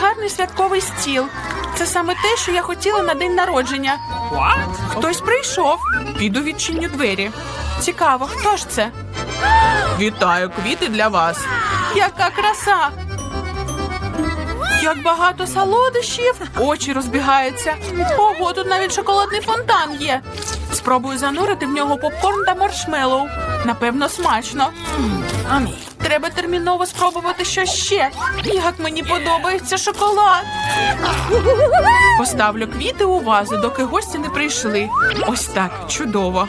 гарний святковий стіл. Це саме те, що я хотіла на день народження. Хтось прийшов. Піду відчиню двері. Цікаво, хто ж це? Вітаю, квіти для вас. Яка краса! Як багато солодощів, очі розбігаються. Ого, тут навіть шоколадний фонтан є. Спробую занурити в нього попкорн та маршмеллоу. Напевно, смачно. Треба терміново спробувати щось ще. Як мені подобається шоколад. Поставлю квіти у вазу, доки гості не прийшли. Ось так, чудово.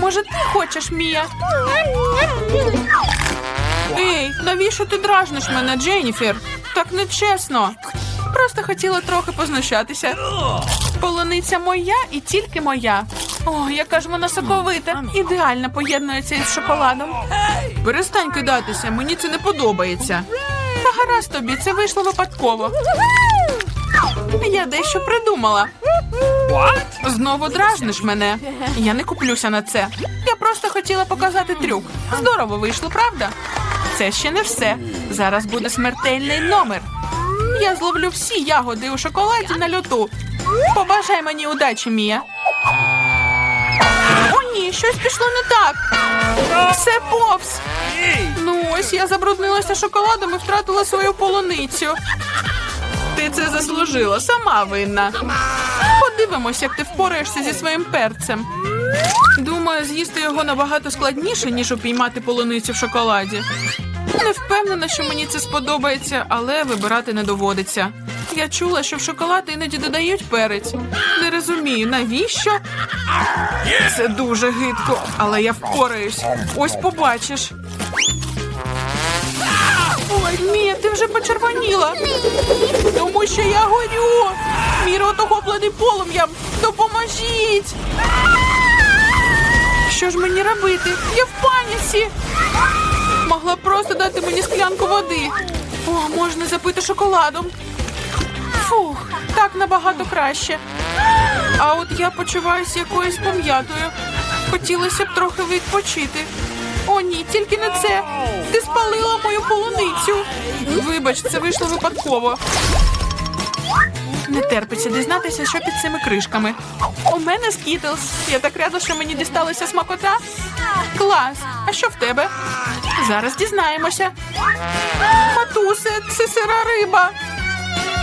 Може, ти хочеш, Мія? Ей, навіщо ти дражниш мене, Дженніфер? Так нечесно. Просто хотіла трохи познущатися. Полуниця моя і тільки моя. О, яка ж вона соковита. Ідеально поєднується із шоколадом. Перестань кидатися, мені це не подобається. Та гаразд тобі, це вийшло випадково. Я дещо придумала. Знову дражниш мене. Я не куплюся на це. Я просто хотіла показати трюк. Здорово вийшло, правда? Це ще не все. Зараз буде смертельний номер. Я зловлю всі ягоди у шоколаді на льоту. Побажай мені удачі, Мія. О, ні, щось пішло не так. Все повз. Ну ось я забруднилася шоколадом і втратила свою полуницю. Ти це заслужила, сама винна. Подивимось, як ти впораєшся зі своїм перцем. Думаю, з'їсти його набагато складніше, ніж упіймати полуницю в шоколаді. Не впевнена, що мені це сподобається, але вибирати не доводиться. Я чула, що в шоколад іноді додають перець. Не розумію, навіщо? Це дуже гидко, але я впораюсь. Ось побачиш. Мія, ти вже почервоніла. Тому що я горю. Мій рот охоплений полум'ям. Допоможіть. Що ж мені робити? Я в паніці. Могла б просто дати мені склянку води. О, можна запити шоколадом. Фух, так набагато краще. А от я почуваюся якоюсь пом'ятою. Хотілося б трохи відпочити. О, ні, тільки не це. Ти спалила мою полуницю. Вибач, це вийшло випадково. Не терпиться дізнатися, що під цими кришками. У мене скітлс. Я так рада, що мені дісталася смакота. Клас. А що в тебе? Зараз дізнаємося. Матусе, це сира риба.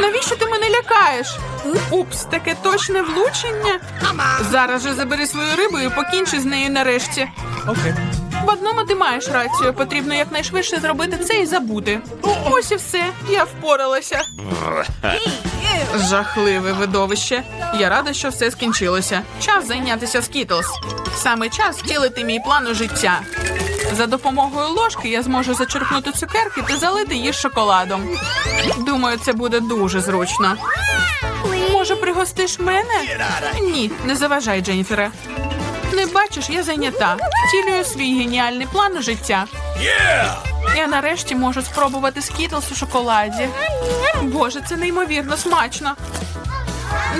Навіщо ти мене лякаєш? Упс, таке точне влучення. Зараз же забери свою рибу і покінчи з нею нарешті. Okay. В одному ти маєш рацію. Потрібно якнайшвидше зробити це і забути. Ось і все. Я впоралася. Жахливе видовище. Я рада, що все скінчилося. Час зайнятися скітлс. Саме час втілити мій план у життя. За допомогою ложки я зможу зачерпнути цукерки та залити їх шоколадом. Думаю, це буде дуже зручно. Може, пригостиш мене? Ні, не заважай, Дженніфере. Не бачиш, я зайнята. Втілюю свій геніальний план життя. Я нарешті можу спробувати скітлс у шоколаді. Боже, це неймовірно смачно.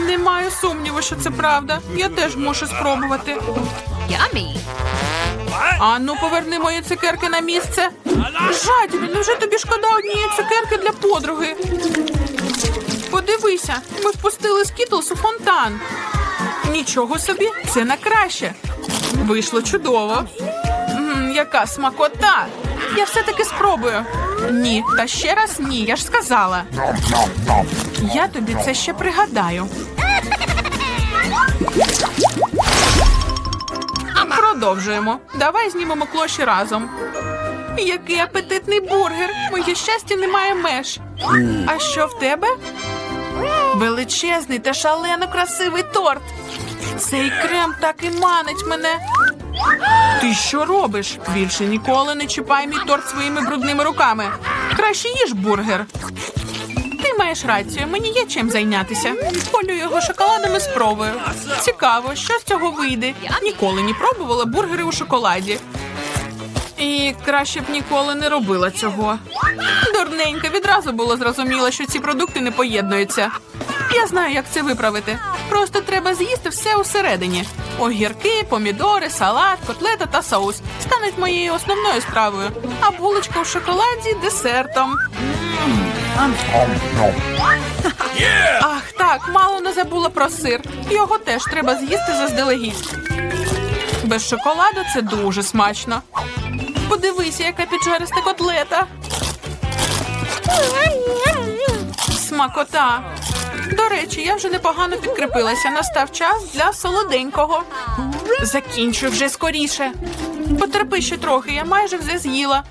Не маю сумніву, що це правда. Я теж мушу спробувати. Yummy. Ану, поверни мої цукерки на місце. Жадібі, невже тобі шкода однієї цукерки для подруги? Подивися, ми впустили скітлс у фонтан. Нічого собі, це на краще. Вийшло чудово. М, яка смакота! Я все-таки спробую. Ні, та ще раз ні, я ж сказала. Я тобі це ще пригадаю. Продовжуємо. Давай знімемо клоші разом. Який апетитний бургер! Моє щастя немає меж. А що в тебе? Величезний та шалено красивий торт. Цей крем так і манить мене. Ти що робиш? Більше ніколи не чіпай мій торт своїми брудними руками. Краще їж бургер. Маєш рацію, мені є чим зайнятися. Полю його шоколадом і спробую. Цікаво, що з цього вийде. Ніколи не пробувала бургери у шоколаді. І краще б ніколи не робила цього. Дурненька, відразу було зрозуміло, що ці продукти не поєднуються. Я знаю, як це виправити. Просто треба з'їсти все усередині. Огірки, помідори, салат, котлета та соус стануть моєю основною стравою, а булочка в шоколаді десертом. Ах, так, мало не забула про сир. Його теж треба з'їсти заздалегідь. Без шоколаду це дуже смачно. Подивися, яка піджариста котлета. Смакота. До речі, я вже непогано підкріпилася. Настав час для солоденького. Закінчуй вже скоріше. Потерпи ще трохи, я майже все з'їла.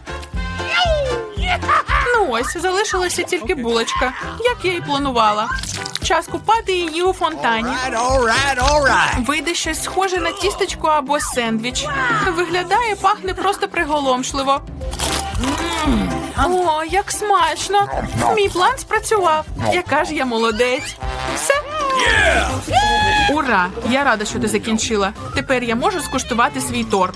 Ну ось, залишилася тільки булочка, як я і планувала. Час купати її у фонтані. Вийде щось схоже на тістечко або сендвіч. Виглядає, пахне просто приголомшливо. О, як смачно! Мій план спрацював. Яка ж я молодець. Все. Ура! Я рада, що ти закінчила. Тепер я можу скуштувати свій торт.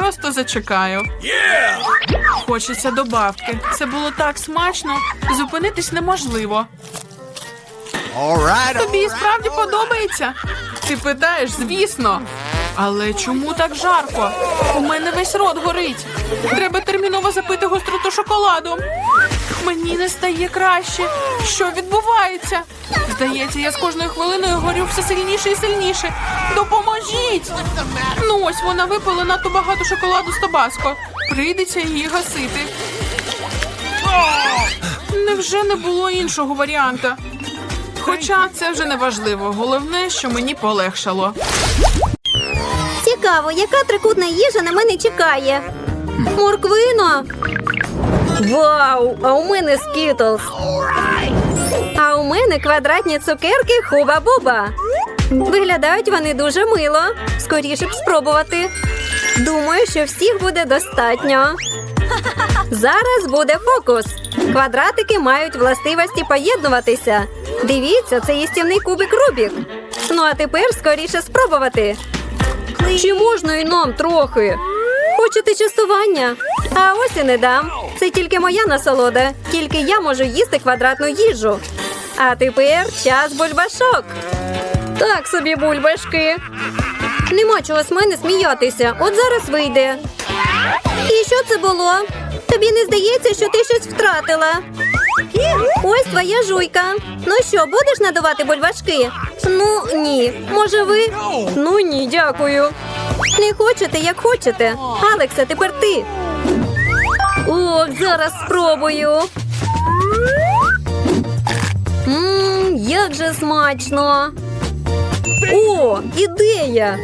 Просто зачекаю. Хочеться добавки. Це було так смачно. Зупинитись неможливо. Тобі справді подобається? Ти питаєш, звісно. Але чому так жарко? У мене весь рот горить. Треба терміново запити гостроту шоколадом. Мені не стає краще. Що відбувається? Здається, я з кожною хвилиною горю все сильніше і сильніше. Допоможіть! Ну ось вона випила надто багато шоколаду з табаско. Прийдеться її гасити. Невже не було іншого варіанта? Хоча це вже не важливо. Головне, що мені полегшало. Цікаво, яка трикутна їжа на мене чекає. Морквина. Вау! А у мене скітлс. А у мене квадратні цукерки хуба-буба. Виглядають вони дуже мило. Скоріше б спробувати. Думаю, що всіх буде достатньо. Зараз буде фокус. Квадратики мають властивості поєднуватися. Дивіться, це їстівний кубик Рубік. Ну а тепер скоріше спробувати. Чи можна і нам трохи? Хочете частування? А ось і не дам. Це тільки моя насолода. Тільки я можу їсти квадратну їжу. А тепер час бульбашок. Так собі бульбашки. Нема чого з мене сміятися. От зараз вийде. І що це було? Тобі не здається, що ти щось втратила? Ось твоя жуйка. Ну що, будеш надавати бульбашки? Ну ні. Може ви? Ну ні, дякую. Не хочете, як хочете. Алекса, тепер ти. Ох, зараз спробую. Ммм, як же смачно. О, ідея!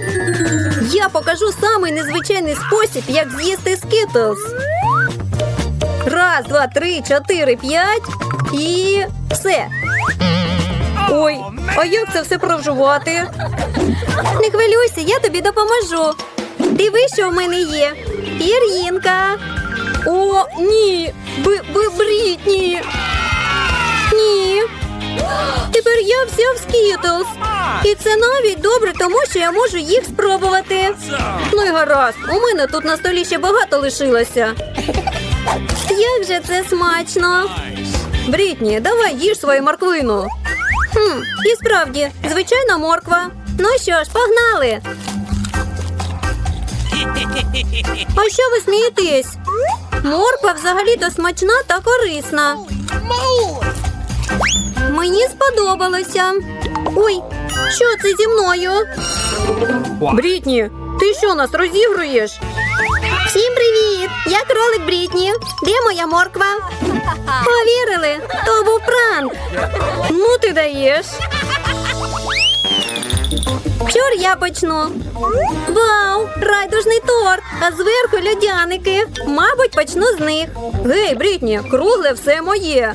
Я покажу самий незвичайний спосіб, як з'їсти скітлз. Раз, два, три, чотири, п'ять і все. Ой, а як це все провжувати? Не хвилюйся, я тобі допоможу. Диви, що в мене є. Пір'їнка. О, ні. Б, Б, Брітні. Ні. Тепер я вся в скітлз. І це навіть добре, тому що я можу їх спробувати. Ну й гаразд, у мене тут на столі ще багато лишилося. Як же це смачно. Брітні, давай їж свою морквину. Хм, і справді, звичайна морква. Ну що ж, погнали. А що ви смієтесь? Морква взагалі-то смачна та корисна. Мені сподобалося. Ой, що це зі мною? Брітні, ти що нас розігруєш? Всім привіт! Я кролик Брітні. Де моя морква? Повірили, то був пранк. Ну ти даєш. Чор я почну. Вау! Райдужний торт, а зверху льодяники. Мабуть, почну з них. Гей, Брітні, кругле все моє.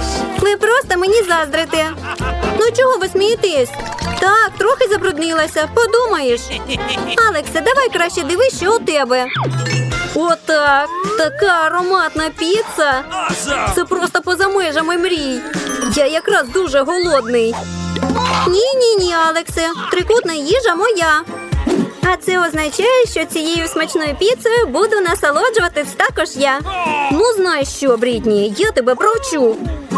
Ви просто мені заздрите. Ну чого ви смієтесь? Так, трохи забруднилася, подумаєш. Алексе, давай краще дивись, що у тебе. Отак. Така ароматна піца. Це просто поза межами мрій. Я якраз дуже голодний. Ні, ні, ні, Алексе. Трикутна їжа моя. А це означає, що цією смачною піцею буду насолоджуватись також я. Ну, знаєш що, Брітні, я тебе провчу.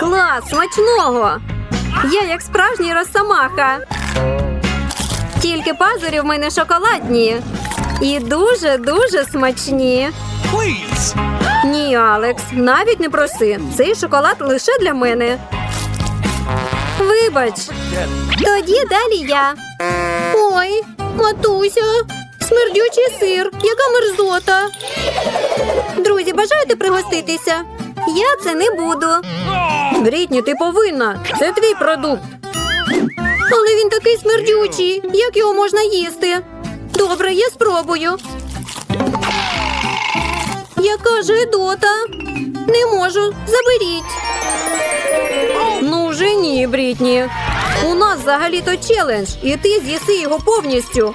Клас, смачного! Я як справжній росомаха. Тільки пазурі в мене шоколадні. І дуже-дуже смачні. Please. Ні, Алекс, навіть не проси. Цей шоколад лише для мене. Вибач. Тоді далі я. Ой, матуся, смердючий сир, яка мерзота. Друзі, бажаєте пригоститися? Я це не буду. Брітні, ти повинна. Це твій продукт. Але він такий смердючий. Як його можна їсти? Добре, я спробую. Яка ж гидота? Не можу. Заберіть. Ну вже ні, Брітні. У нас взагалі-то челендж, і ти з'їси його повністю.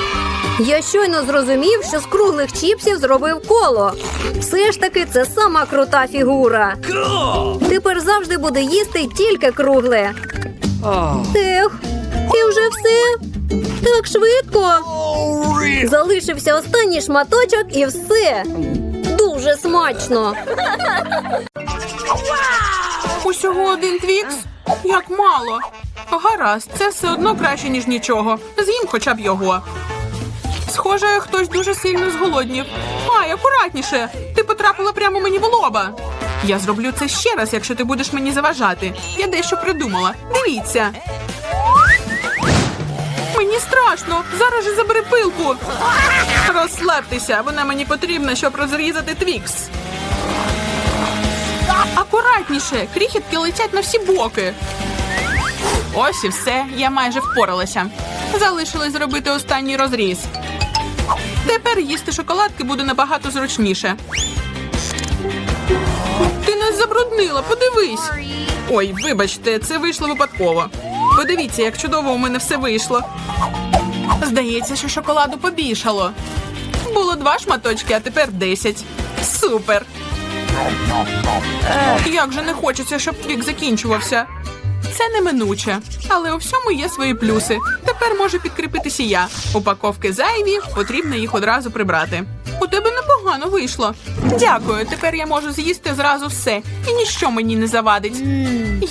Я щойно зрозумів, що з круглих чіпсів зробив коло. Все ж таки, це сама крута фігура. Тепер завжди буде їсти тільки кругле. Ех, і вже все. Так швидко. Залишився останній шматочок і все. Дуже смачно. Усього один твікс? Як мало. Гаразд, це все одно краще, ніж нічого. З'їм хоча б його. Схоже, хтось дуже сильно зголоднів. Ай, акуратніше! Ти потрапила прямо мені в лоба. Я зроблю це ще раз, якщо ти будеш мені заважати. Я дещо придумала. Дивіться. Мені страшно. Зараз же забери пилку. Розслабтеся, вона мені потрібна, щоб розрізати твікс. Акуратніше, крихітки летять на всі боки. Ось і все, я майже впоралася. Залишилось зробити останній розріз. Тепер їсти шоколадки буде набагато зручніше. Ти нас забруднила, подивись. Ой, вибачте, це вийшло випадково. Подивіться, як чудово у мене все вийшло. Здається, що шоколаду побільшало. Було два шматочки, а тепер десять. Супер! Як же не хочеться, щоб твік закінчувався. Це неминуче, але у всьому є свої плюси. Тепер може підкріпитися я. Упаковки зайві, потрібно їх одразу прибрати. У тебе непогано вийшло. Дякую. Тепер я можу з'їсти зразу все, і ніщо мені не завадить.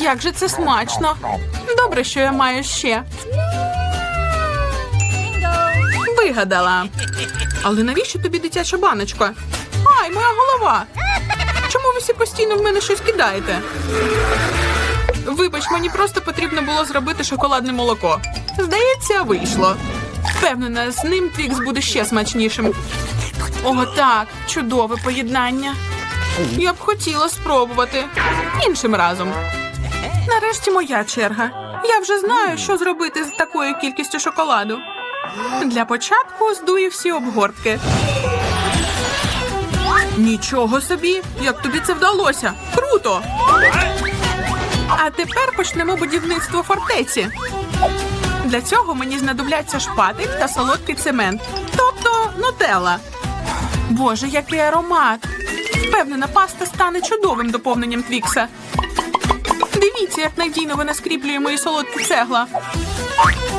Як же це смачно! Добре, що я маю ще. Вигадала. Але навіщо тобі дитяча баночка? Ай, моя голова! Чому ви всі постійно в мене щось кидаєте? Вибач, мені просто потрібно було зробити шоколадне молоко. Здається, вийшло. Впевнена, з ним твікс буде ще смачнішим. О, так, чудове поєднання. Я б хотіла спробувати іншим разом. Нарешті моя черга. Я вже знаю, що зробити з такою кількістю шоколаду. Для початку здую всі обгортки. Нічого собі, як тобі це вдалося? Круто! А тепер почнемо будівництво фортеці. Для цього мені знадобляться шпатель та солодкий цемент, тобто нутелла. Боже, який аромат! Впевнена, паста стане чудовим доповненням твікса. Дивіться, як надійно вона скріплює мої солодкі цегла.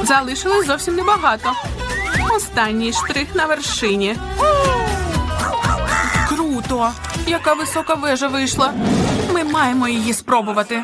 Залишилось зовсім небагато. Останній штрих на вершині. Круто! Яка висока вежа вийшла. Ми маємо її спробувати.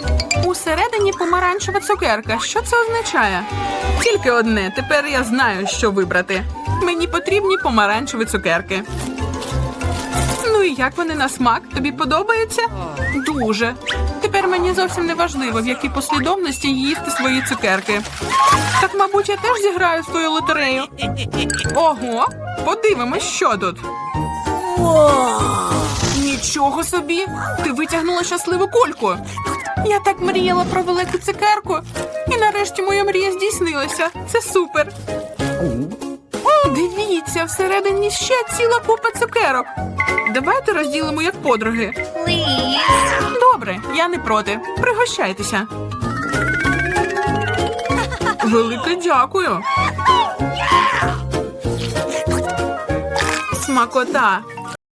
Усередині помаранчева цукерка. Що це означає? Тільки одне. Тепер я знаю, що вибрати. Мені потрібні помаранчеві цукерки. Ну і як вони на смак? Тобі подобається? Дуже. Тепер мені зовсім не важливо, в якій послідовності їсти свої цукерки. Так, мабуть, я теж зіграю в твою лотерею. Ого, подивимось, що тут. Нічого собі! Ти витягнула щасливу кульку. Я так мріяла про велику цукерку, і нарешті моя мрія здійснилася. Це супер. Дивіться, всередині ще ціла купа цукерок. Давайте розділимо як подруги. Добре, я не проти. Пригощайтеся. Велике дякую. Смакота.